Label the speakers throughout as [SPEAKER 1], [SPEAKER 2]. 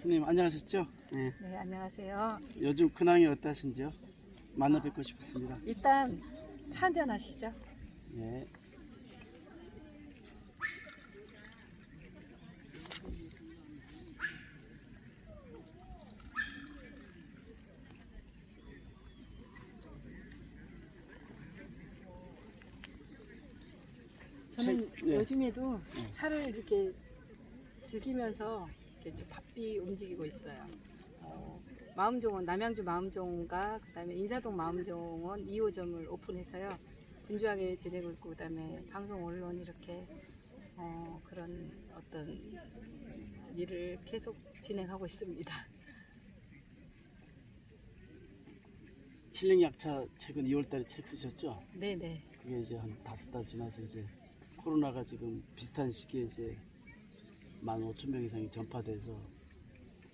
[SPEAKER 1] 스님 안녕하셨죠? 네.
[SPEAKER 2] 네, 안녕하세요.
[SPEAKER 1] 요즘 근황이 어떠신지요? 만나 뵙고 싶었습니다.
[SPEAKER 2] 일단 차 한잔 하시죠.
[SPEAKER 1] 네.
[SPEAKER 2] 저는
[SPEAKER 1] 제- 네.
[SPEAKER 2] 요즘에도
[SPEAKER 1] 네.
[SPEAKER 2] 차를 이렇게 즐기면서 이렇게 좀 바삐 움직이고 있어요. 어, 마음종원, 남양주 마음종과 그다음에 인사동 마음종원 2호점을 오픈해서요. 분주하게 지내고 있고 그다음에 방송 언론 이렇게 어, 그런 어떤 일을 계속 진행하고 있습니다.
[SPEAKER 1] 힐링 약차 최근 2월달에 책 쓰셨죠?
[SPEAKER 2] 네네.
[SPEAKER 1] 그게 이제 한 다섯 달 지나서 이제 코로나가 지금 비슷한 시기에 이제 15,000명 이상이 전파돼서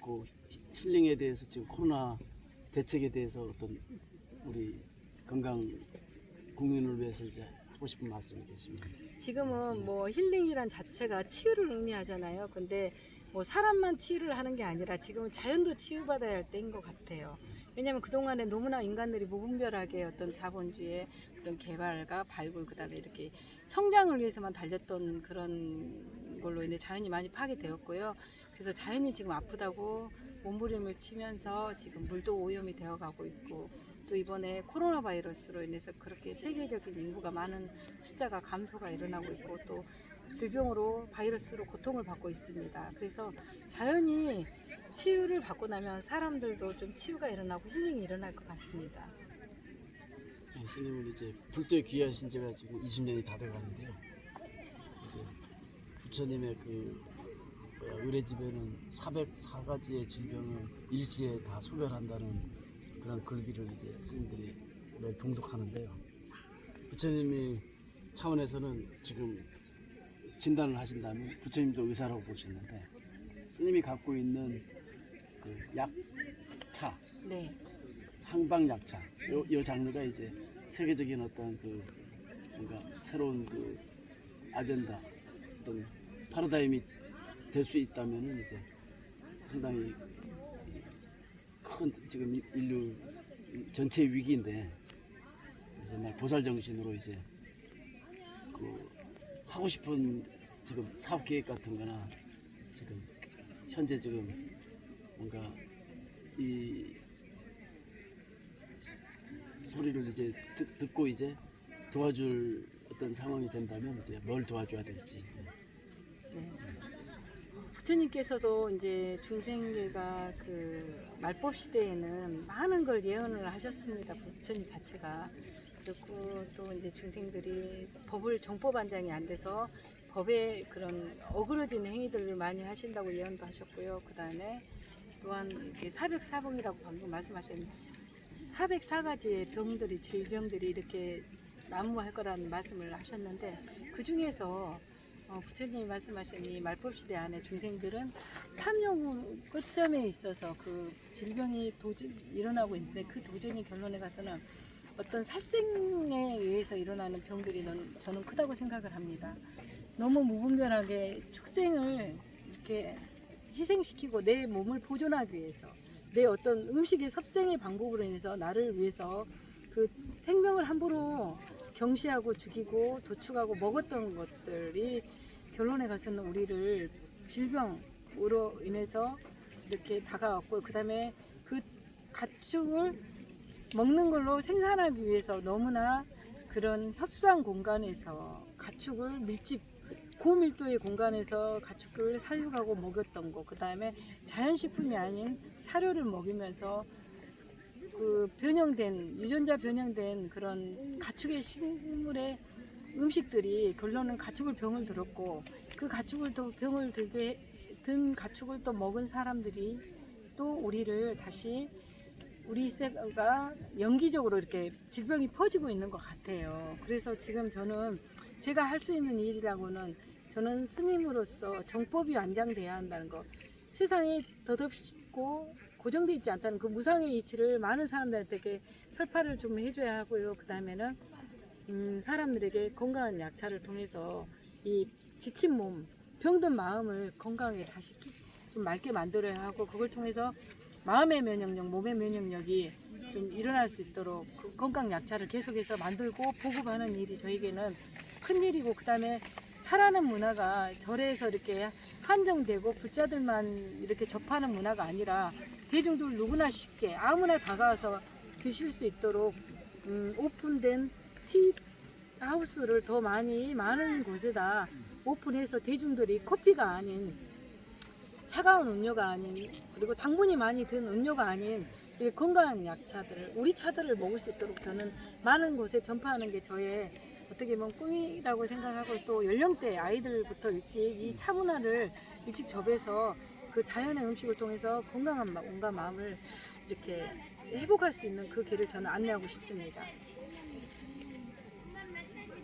[SPEAKER 1] 그 히- 힐링에 대해서 지금 코로나 대책에 대해서 어떤 우리 건강 국민을 위해서 이제 하고 싶은 말씀이 계십니다.
[SPEAKER 2] 지금은 뭐 힐링이란 자체가 치유를 의미하잖아요. 근데 뭐 사람만 치유를 하는 게 아니라 지금은 자연도 치유받아야 할 때인 것 같아요. 왜냐하면 그동안에 너무나 인간들이 무분별하게 어떤 자본주의의 어떤 개발과 발굴 그다음에 이렇게 성장을 위해서만 달렸던 그런 걸로 인해 자연이 많이 파괴되었고요. 그래서 자연이 지금 아프다고 몸부림을 치면서 지금 물도 오염이 되어가고 있고 또 이번에 코로나 바이러스로 인해서 그렇게 세계적인 인구가 많은 숫자가 감소가 일어나고 있고 또 질병으로 바이러스로 고통을 받고 있습니다. 그래서 자연이 치유를 받고 나면 사람들도 좀 치유가 일어나고 힐링이 일어날 것 같습니다.
[SPEAKER 1] 네, 스님은 이제 불도에 귀하신 지가 지금 20년이 다 돼가는데요. 부처님의 그 뭐야, 의뢰집에는 404가지의 질병을 일시에 다 소멸한다는 그런 글귀를 이제 스님들이 매일 봉독하는데요. 부처님이 차원에서는 지금 진단을 하신다면 부처님도 의사라고 보시는데 스님이 갖고 있는 그 약차
[SPEAKER 2] 네,
[SPEAKER 1] 항방 약차 요, 요 장르가 이제 세계적인 어떤 그 뭔가 새로운 그 아젠다 어떤 파라다임이 될 수 있다면은 이제 상당히 큰 지금 이- 인류 전체 위기인데 정말 보살 정신으로 이제 그 하고 싶은 지금 사업 계획 같은 거나 지금 현재 지금 뭔가 이 소리를 이제 듣, 듣고 이제 도와줄 어떤 상황이 된다면 이제 뭘 도와줘야 될지
[SPEAKER 2] 네. 부처님께서도 이제 중생계가 그 말법 시대에는 많은 걸 예언을 하셨습니다. 부처님 자체가. 그리고 또 이제 중생들이 법을 정법 안장이 안 돼서 법에 그런 어그러진 행위들을 많이 하신다고 예언도 하셨고요. 그 다음에 또한 이렇게 사백사봉이라고 방금 말씀하신 404가지의 병들이 질병들이 이렇게 난무할 거라는 말씀을 하셨는데 그 중에서 어, 부처님이 말씀하신 이 말법시대 안에 중생들은 탐욕 끝점에 있어서 그 질병이 도전, 일어나고 있는데 그 도전이 결론에 가서는 어떤 살생에 의해서 일어나는 병들이 넌- 저는 크다고 생각을 합니다. 너무 무분별하게 축생을 이렇게 희생시키고 내 몸을 보존하기 위해서 내 어떤 음식의 섭생의 방법으로 인해서 나를 위해서 그 생명을 함부로 경시하고 죽이고 도축하고 먹었던 것들이 결론에 가서는 우리를 질병으로 인해서 이렇게 다가왔고 그 다음에 그 가축을 먹는 걸로 생산하기 위해서 너무나 그런 협소한 공간에서 가축을 밀집 고밀도의 공간에서 가축을 사육하고 먹였던 거, 그 다음에 자연식품이 아닌 사료를 먹이면서 그 변형된 유전자 변형된 그런 가축의 식물의 음식들이 결론은 가축을 병을 들었고 그 가축을 또 병을 들게 든 가축을 또 먹은 사람들이 또 우리를 다시 우리 세가 연기적으로 이렇게 질병이 퍼지고 있는 것 같아요. 그래서 지금 저는 제가 할 수 있는 일이라고는 저는 스님으로서 정법이 완장돼야 한다는 거. 세상이 덧없고 고정되어 있지 않다는 그 무상의 이치를 많은 사람들에게 설파를 좀 해줘야 하고요. 그 다음에는 음, 사람들에게 건강한 약차를 통해서 이 지친 몸, 병든 마음을 건강에 다시 끼- 좀 맑게 만들어야 하고 그걸 통해서 마음의 면역력, 몸의 면역력이 좀 일어날 수 있도록 그 건강 약차를 계속해서 만들고 보급하는 일이 저에게는 큰 일이고 그 다음에 차라는 문화가 절에서 이렇게 한정되고 불자들만 이렇게 접하는 문화가 아니라 대중들 누구나 쉽게 아무나 다가와서 드실 수 있도록 음, 오픈된 티 하우스를 더 많이 많은 곳에다 오픈해서 대중들이 커피가 아닌 차가운 음료가 아닌 그리고 당분이 많이 든 음료가 아닌 이 건강한 약차들을 우리 차들을 먹을 수 있도록 저는 많은 곳에 전파하는 게 저의 어떻게 보면 꿈이라고 생각하고 또 연령대 아이들부터 일찍 이 차 문화를 일찍 접해서 그 자연의 음식을 통해서 건강한 마- 몸과 마음을 이렇게 회복할 수 있는 그 길을 저는 안내하고 싶습니다.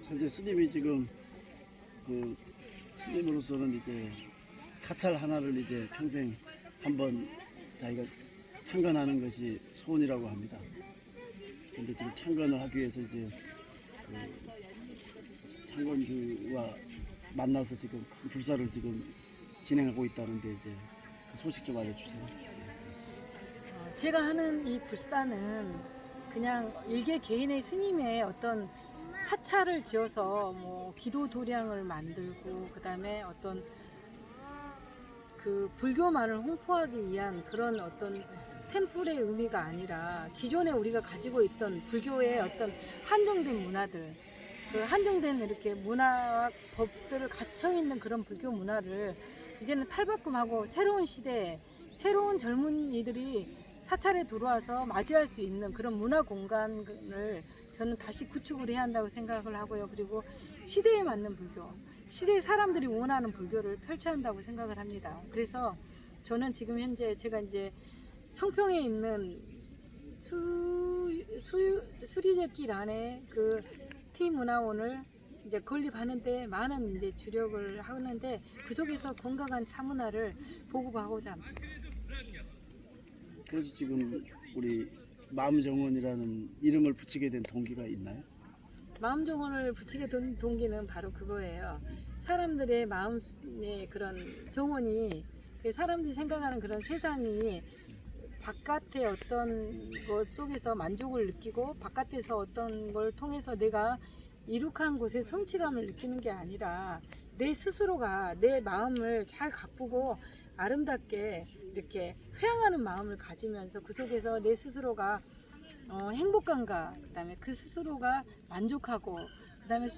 [SPEAKER 1] 현재 스님이 지금 그 스님으로서는 이제 사찰 하나를 이제 평생 한번 자기가 창건하는 것이 소원이라고 합니다. 근데 지금 창건을 하기 위해서 이제 그 창건주와 만나서 지금 큰 불사를 지금 진행하고 있다는데 이제 그 소식 좀 알려주세요.
[SPEAKER 2] 어, 제가 하는 이 불사는 그냥 일개 개인의 스님의 어떤 사찰을 지어서 뭐 기도 도량을 만들고 그다음에 어떤 그 불교만을 홍보하기 위한 그런 어떤 템플의 의미가 아니라 기존에 우리가 가지고 있던 불교의 어떤 한정된 문화들 그 한정된 이렇게 문화학 법들을 갇혀 있는 그런 불교 문화를 이제는 탈바꿈하고 새로운 시대에 새로운 젊은이들이 사찰에 들어와서 맞이할 수 있는 그런 문화 공간을 저는 다시 구축을 해야 한다고 생각을 하고요. 그리고 시대에 맞는 불교, 시대 사람들이 원하는 불교를 펼쳐야 한다고 생각을 합니다. 그래서 저는 지금 현재 제가 이제 청평에 있는 수, 수, 수리제길 안에 그 티문화원을 이제 건립하는데 많은 이제 주력을 하는데 그 속에서 건강한 차문화를 보급하고자 합니다.
[SPEAKER 1] 그래서 지금 우리 마음정원이라는 이름을 붙이게 된 동기가 있나요?
[SPEAKER 2] 마음 정원을 붙이게 된 동기는 바로 그거예요. 사람들의 마음의 그런 정원이 사람들이 생각하는 그런 세상이 바깥의 어떤 것 속에서 만족을 느끼고 바깥에서 어떤 걸 통해서 내가 이룩한 곳에 성취감을 느끼는 게 아니라 내 스스로가 내 마음을 잘 가꾸고 아름답게 이렇게 회양하는 마음을 가지면서 그 속에서 내 스스로가 어, 행복감과 그다음에 그 스스로가 만족하고 그다음에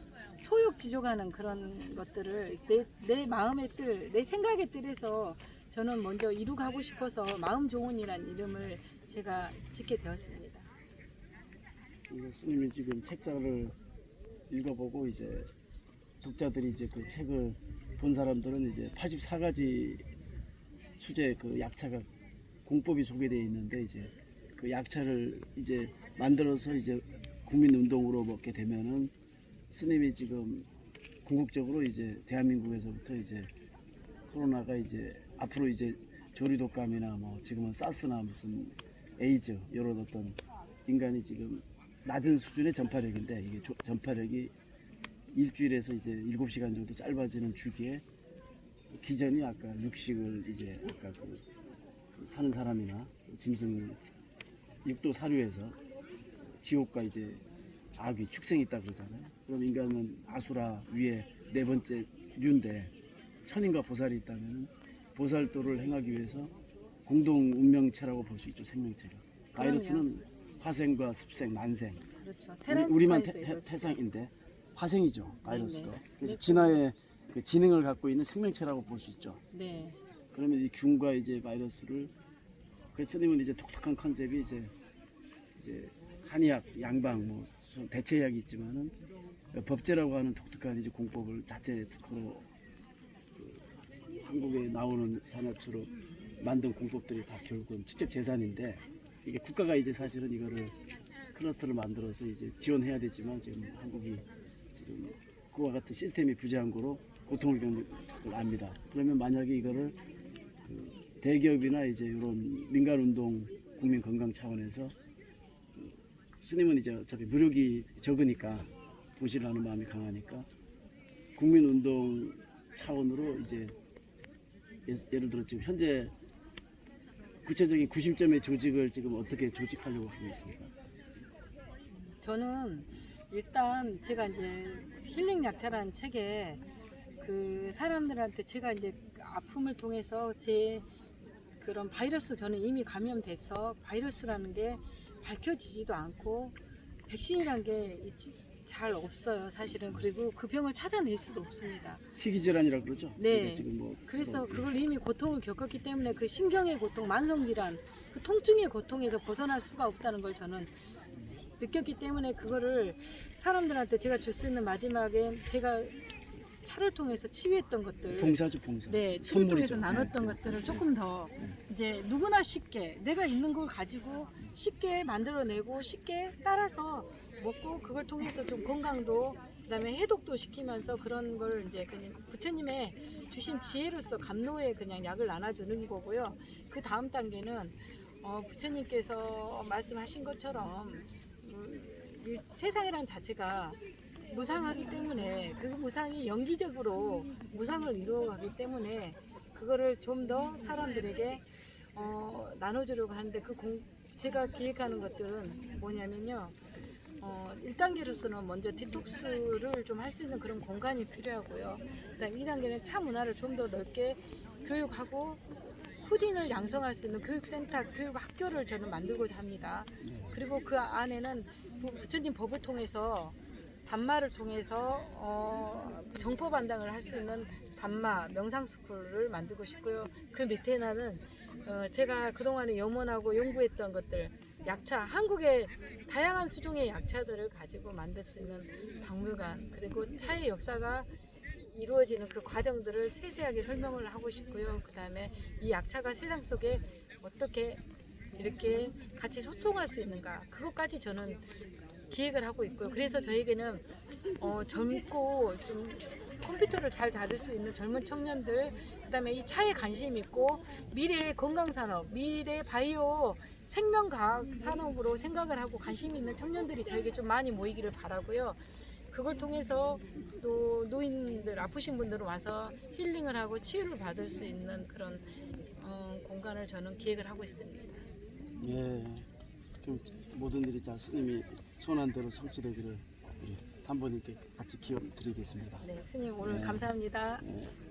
[SPEAKER 2] 소욕지족하는 그런 것들을 내, 내 마음의 뜰, 내 생각의 뜰에서 저는 먼저 이룩하고 싶어서 마음 좋은이라는 이름을 제가 짓게 되었습니다.
[SPEAKER 1] 이거 스님이 지금 책자를 읽어보고 이제 독자들이 이제 그 책을 본 사람들은 이제 84가지 수제 그 약차가 공법이 소개되어 있는데 이제 그 약차를 이제 만들어서 이제 국민 운동으로 먹게 되면은 스님이 지금 궁극적으로 이제 대한민국에서부터 이제 코로나가 이제 앞으로 이제 조류독감이나 뭐 지금은 사스나 무슨 에이즈 이런 어떤 인간이 지금 낮은 수준의 전파력인데 이게 조- 전파력이 일주일에서 이제 7시간 정도 짧아지는 주기에 기전이 아까 육식을 이제 아까 그, 그 하는 사람이나 짐승 육도 사료에서 지옥과 이제 악이 축생이 있다 그러잖아요. 그럼 인간은 아수라 위에 네 번째 류인데 천인과 보살이 있다면 보살도를 행하기 위해서 공동 운명체라고 볼 수 있죠 생명체가. 바이러스는 화생과 습생, 난생.
[SPEAKER 2] 그렇죠.
[SPEAKER 1] 우리, 만
[SPEAKER 2] 테란스파이스 이거
[SPEAKER 1] 태상인데 화생이죠 바이러스도.
[SPEAKER 2] 네, 네.
[SPEAKER 1] 그래서
[SPEAKER 2] 네.
[SPEAKER 1] 진화의 그 지능을 갖고 있는 생명체라고 볼 수 있죠.
[SPEAKER 2] 네,
[SPEAKER 1] 그러면 이 균과 이제 바이러스를 그래서 스님은 이제 독특한 컨셉이 이제 이제 한의학, 양방, 뭐 수- 대체약이 있지만은 법제라고 하는 독특한 이제 공법을 자체 특허로 그 한국에 나오는 산업체로 만든 공법들이 다 결국은 직접 재산인데 이게 국가가 이제 사실은 이거를 클러스터를 만들어서 이제 지원해야 되지만 지금 한국이 지금 그와 같은 시스템이 부재한 거로 고통을 겪는 걸 압니다. 그러면 만약에 이거를 그 대기업이나 이제 이런 민간 운동 국민 건강 차원에서 그 스님은 이제 어차피 무력이 적으니까 보시라는 마음이 강하니까 국민 운동 차원으로 이제 예- 예를 들어 지금 현재 구체적인 구심점의 조직을 지금 어떻게 조직하려고 하고 있습니까?
[SPEAKER 2] 저는 일단 제가 이제 힐링 약자라는 책에 그 사람들한테 제가 이제 아픔을 통해서 제 그런 바이러스 저는 이미 감염돼서 바이러스라는 게 밝혀지지도 않고 백신이란 게 잘 없어요 사실은 그리고 그 병을 찾아낼 수도 없습니다
[SPEAKER 1] 희귀 질환이라 그러죠?
[SPEAKER 2] 네.
[SPEAKER 1] 그게 지금 뭐
[SPEAKER 2] 그래서
[SPEAKER 1] 서로
[SPEAKER 2] 그걸 이미 고통을 겪었기 때문에 그 신경의 고통, 만성질환, 그 통증의 고통에서 벗어날 수가 없다는 걸 저는 느꼈기 때문에 그거를 사람들한테 제가 줄 수 있는 마지막에 제가 차를 통해서 치유했던 것들,
[SPEAKER 1] 봉사죠 봉사.
[SPEAKER 2] 네,
[SPEAKER 1] 선물이죠.
[SPEAKER 2] 통해서 나눴던
[SPEAKER 1] 네.
[SPEAKER 2] 것들을 조금 더 이제 누구나 쉽게 내가 있는 걸 가지고 쉽게 만들어내고 쉽게 따라서 먹고 그걸 통해서 좀 건강도 그다음에 해독도 시키면서 그런 걸 이제 그냥 부처님의 주신 지혜로서 감로에 그냥 약을 나눠주는 거고요. 그 다음 단계는 어, 부처님께서 말씀하신 것처럼 음, 이 세상이란 자체가 무상하기 때문에 그 무상이 연기적으로 무상을 이루어가기 때문에 그거를 좀 더 사람들에게 어, 나눠주려고 하는데 그 공, 제가 기획하는 것들은 뭐냐면요. 어, 1단계로서는 먼저 디톡스를 좀 할 수 있는 그런 공간이 필요하고요. 그다음 2단계는 차 문화를 좀 더 넓게 교육하고 후진을 양성할 수 있는 교육센터, 교육학교를 저는 만들고자 합니다.
[SPEAKER 1] 네.
[SPEAKER 2] 그리고 그 안에는 부- 부처님 법을 통해서 단마를 통해서 어, 정법반당을 할 수 있는 단마 명상 스쿨을 만들고 싶고요. 그 밑에는 어, 제가 그동안에 염원하고 연구했던 것들 약차 한국의 다양한 수종의 약차들을 가지고 만들 수 있는 박물관 그리고 차의 역사가 이루어지는 그 과정들을 세세하게 설명을 하고 싶고요. 그 다음에 이 약차가 세상 속에 어떻게 이렇게 같이 소통할 수 있는가 그것까지 저는 기획을 하고 있고요. 그래서 저에게는 어, 젊고 좀 컴퓨터를 잘 다룰 수 있는 젊은 청년들, 그 다음에 이 차에 관심 있고 미래의 건강 산업, 미래 바이오 생명과학 산업으로 생각을 하고 관심 있는 청년들이 저에게 좀 많이 모이기를 바라고요. 그걸 통해서 또 노인들 아프신 분들은 와서 힐링을 하고 치유를 받을 수 있는 그런 어, 공간을 저는 기획을 하고 있습니다.
[SPEAKER 1] 예. 그럼 모든 일이 다 스님이 손한 대로 성취되기를 우리 산보님께 같이 기원 드리겠습니다.
[SPEAKER 2] 네, 스님 오늘
[SPEAKER 1] 네.
[SPEAKER 2] 감사합니다.
[SPEAKER 1] 예.